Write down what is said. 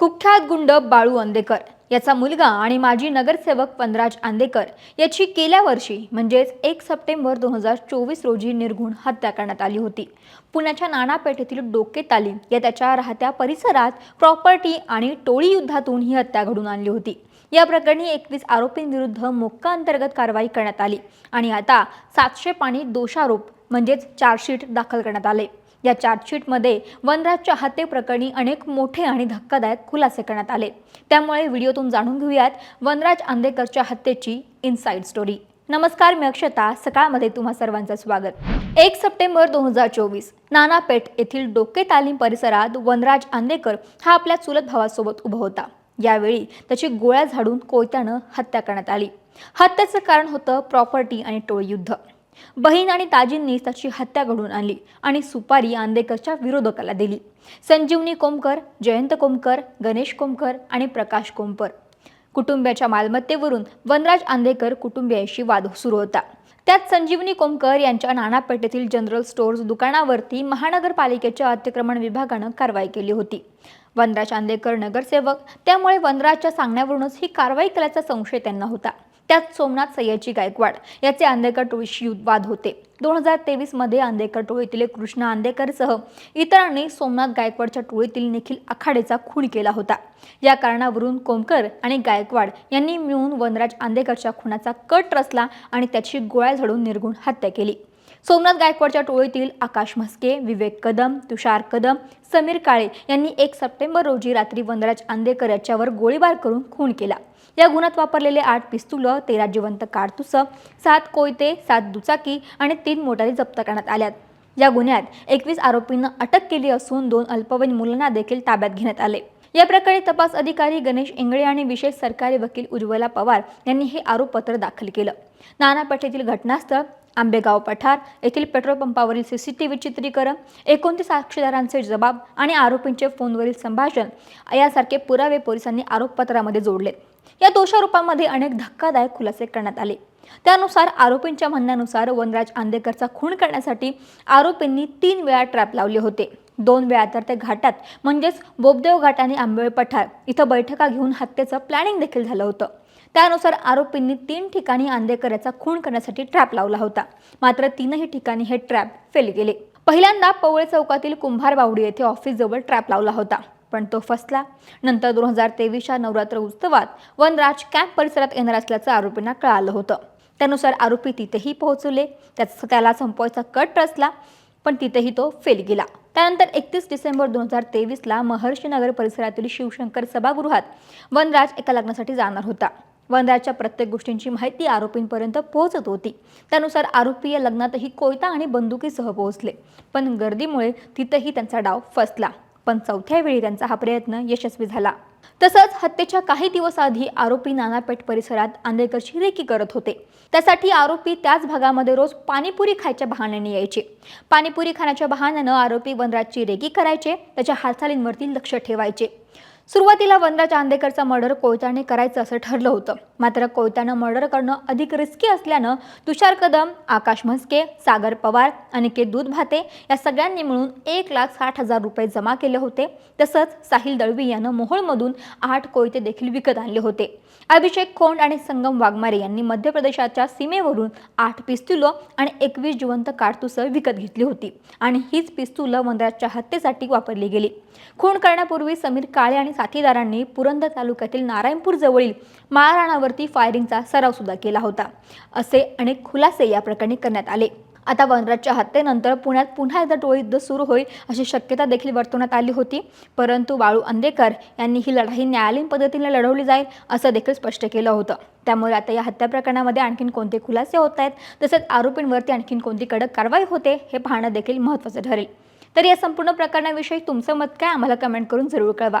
कुख्यात गुंड बाळू अंदेकर याचा मुलगा आणि माजी नगरसेवक पंधराज आंदेकर याची गेल्या वर्षी म्हणजेच एक सप्टेंबर दोन हजार चोवीस रोजी निर्घुण हत्या करण्यात आली होती. पुण्याच्या नाणापेठेतील डोके तालीम या त्याच्या राहत्या परिसरात प्रॉपर्टी आणि टोळी युद्धातून ही हत्या घडून आणली होती. या प्रकरणी एकवीस आरोपींविरुद्ध मोक्का अंतर्गत कारवाई करण्यात आली आणि आता सातशे पाणी दोषारोप म्हणजेच चार्जशीट दाखल करण्यात आले. या चार्जशीटमध्ये वनराजच्या हत्येप्रकरणी अनेक मोठे आणि धक्कादायक खुलासे करण्यात आले. त्यामुळे व्हिडिओतून जाणून घेऊयात वनराज आंदेकरच्या हत्येची इनसाईड स्टोरी नमस्कार मी अक्षता. सकाळमध्ये तुम्हा सर्वांचं स्वागत. एक सप्टेंबर दोन हजार चोवीस नानापेठ येथील डोके तालीम परिसरात वनराज आंदेकर हा आपल्या चुलत भावासोबत उभा होता. यावेळी त्याची गोळ्या झाडून कोयत्यानं हत्या करण्यात आली. हत्येचं कारण होतं प्रॉपर्टी आणि टोळी युद्ध बहीण आणि ताजींनीच त्याची हत्या घडून आणली आणि सुपारी आंदेकरच्या विरोधकाला दिली. संजीवनी कोमकर जयंत कोमकर गणेश कोमकर आणि प्रकाश कोमकर. कुटुंबियाच्या मालमत्तेवरून वनराज आंदेकर कुटुंबियांशी वाद सुरू होता. त्यात संजीवनी कोमकर यांच्या नाणापेठेतील जनरल स्टोअर्स दुकानावरती महानगरपालिकेच्या अतिक्रमण विभागानं कारवाई केली होती. वनराज आंदेकर नगरसेवक त्यामुळे वनराजच्या सांगण्यावरूनच ही कारवाई केल्याचा संशय त्यांना होता. त्यात सोमनाथ सय्याजी गायकवाड याचे आंदेकर टोळीशी युद्धवाद होते. दोन हजार तेवीसमध्ये आंदेकर टोळीतील कृष्ण आंदेकरसह इतरांनी सोमनाथ गायकवाडच्या टोळीतील निखिल आखाडेचा खून केला होता. या कारणावरून कोमकर आणि गायकवाड यांनी मिळून वनराज आंदेकरच्या खुनाचा कट रचला आणि त्याची गोळ्या झाडून निर्गुण हत्या केली. सोमनाथ गायकवाडच्या टोळीतील आकाश म्हस्के विवेक कदम तुषार कदम समीर काळे यांनी एक सप्टेंबर रोजी रात्री वनराज आंदेकर याच्यावर गोळीबार करून खून केला. या गुन्ह्यात वापरलेले आठ पिस्तुलं तेरा जिवंत कारतुसं सात कोयते सात दुचाकी आणि तीन मोटारी जप्त करण्यात आल्यात. या गुन्ह्यात एकवीस आरोपींना अटक केली असून दोन अल्पवयीन मुलांना देखील ताब्यात घेण्यात आले. या प्रकरणी तपास अधिकारी गणेश इंगळे आणि विशेष सरकारी वकील उज्ज्वला पवार यांनी हे आरोपपत्र दाखल केलं. नानापेठेतील घटनास्थळ आंबेगाव पठार येथील पेट्रोल पंपावरील सीसीटीव्ही चित्रीकरण एकोणतीस साक्षीदारांचे जबाब आणि आरोपींचे फोनवरील संभाषण यासारखे पुरावे पोलिसांनी आरोपपत्रामध्ये जोडले या दोषारोपांमध्ये अनेक धक्कादायक खुलासे करण्यात आले. त्यानुसार आरोपींच्या म्हणण्यानुसार वनराज आंदेकरचा खून करण्यासाठी आरोपींनी तीन वेळा ट्रॅप लावले होते. दोन वेळा तर ते घाटात म्हणजेच बोबदेव घाट आणि आंबेळ पठार इथं बैठका घेऊन हत्येचं प्लॅनिंग देखील झालं होतं. त्यानुसार आरोपींनी तीन ठिकाणी आंदेकर याचा खून करण्यासाठी ट्रॅप लावला होता. मात्र तीनही ठिकाणी हे ट्रॅप फेल गेले. पहिल्यांदा पवळे चौकातील कुंभार बावडी येथे ऑफिसजवळ ट्रॅप लावला होता. पण तो फसला. नंतर दोन हजार तेवीसच्या नवरात्र उत्सवात वनराज कॅम्प परिसरात येणार असल्याचं आरोपींना कळालं होतं. त्यानुसार आरोपी तिथेही पोहोचले. त्याचा त्याला संपवायचा कट रचला पण तिथेही तो फेल गेला. त्यानंतर एकतीस डिसेंबर दोन हजार तेवीसला महर्षीनगर परिसरातील शिवशंकर सभागृहात वनराज एका लग्नासाठी जाणार होता. वनराजच्या प्रत्येक गोष्टींची माहिती आरोपींपर्यंत पोहोचत होती. त्यानुसार आरोपी या लग्नातही कोयता आणि बंदुकीसह पोहोचले पण गर्दीमुळे तिथेही त्यांचा डाव फसला. पण चौथ्या वेळी त्यांचा हा प्रयत्न यशस्वी झाला. तसंच हत्येच्या काही दिवस आधी आरोपी नानापेठ परिसरात आंदेकरची रेकी करत होते. त्यासाठी आरोपी त्याच भागामध्ये रोज पाणीपुरी खायच्या बहाण्याने यायचे. पाणीपुरी खाण्याच्या बहाण्यानं आरोपी वनराजची रेकी करायचे त्याच्या हालचालींवरती लक्ष ठेवायचे. सुरुवातीला वंदा चांदेकरचा मर्डर कोयत्याने करायचं असं ठरलं होतं. मात्र कोयत्यानं मर्डर करणं अधिक रिस्की असल्यानं तुषार कदम आकाश म्हस्के सागर पवार अनिकेत दूध भाते या सगळ्यांनी मिळून एक लाख साठ हजार रुपये जमा केले होते. तसंच साहिल दळवी यानं मोहोळमधून आठ कोयते देखील विकत आणले होते. अभिषेक खोंड आणि संगम वाघमारे यांनी मध्य प्रदेशाच्या सीमेवरून आठ पिस्तुलं आणि एकवीस जिवंत कारतुसं विकत घेतली होती आणि हीच पिस्तुलं वंदराच्या हत्येसाठी वापरली गेली. खून करण्यापूर्वी समीर काळे आणि साथीदारांनी पुरंदर तालुक्यातील नारायणपूर जवळील माळराणावरती फायरिंगचा सराव सुद्धा केला होता. असे अनेक खुलासे या प्रकरणी करण्यात आले. आता वनराजच्या हत्येनंतर पुण्यात पुन्हा एकदा टोळीयुद्ध सुरू होईल अशी शक्यता देखील वर्तवण्यात आली होती. परंतु बाळू अंदेकर यांनी ही लढाई न्यायालयीन पद्धतीने लढवली जाईल असं देखील स्पष्ट केलं होतं. त्यामुळे आता या हत्या प्रकरणामध्ये आणखीन कोणते खुलासे होत आहेत तसेच आरोपींवरती आणखीन कोणती कडक कारवाई होते हे पाहणं देखील महत्त्वाचं ठरेल. तर या संपूर्ण प्रकरणाविषयी तुमचं मत काय? आम्हाला कमेंट करून जरूर कळवा.